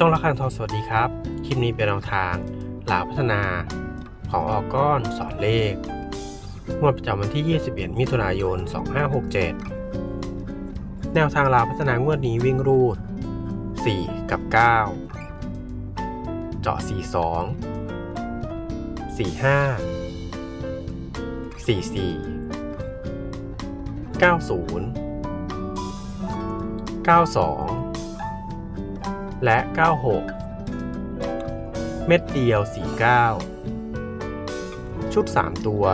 ช่องละคังทองสวัสดีครับ คลิปนี้เป็นแนวทางหลาพัฒนา ของออกก้อนสอนเลขงวดประจำวันที่ 21 มิถุนายน 2567 แนวทางลาพัฒนางวดนี้วิ่งรูด 4 กับ 9 เจาะ 42 45 44 90 92 และ 96 เม็ดเดียว 49 ชุด 3 ตัว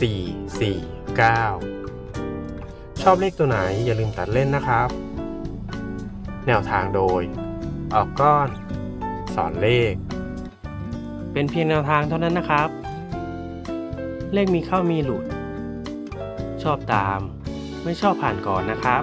4 4 9 ชอบเลขตัวไหนอย่าลืมตัดเล่นนะครับ แนวทางโดย ออกก้อน สอนเลข เป็นเพียงแนวทางเท่านั้นนะครับ เลขมีเข้ามีหลุด ชอบตาม ไม่ชอบผ่านก่อนนะครับ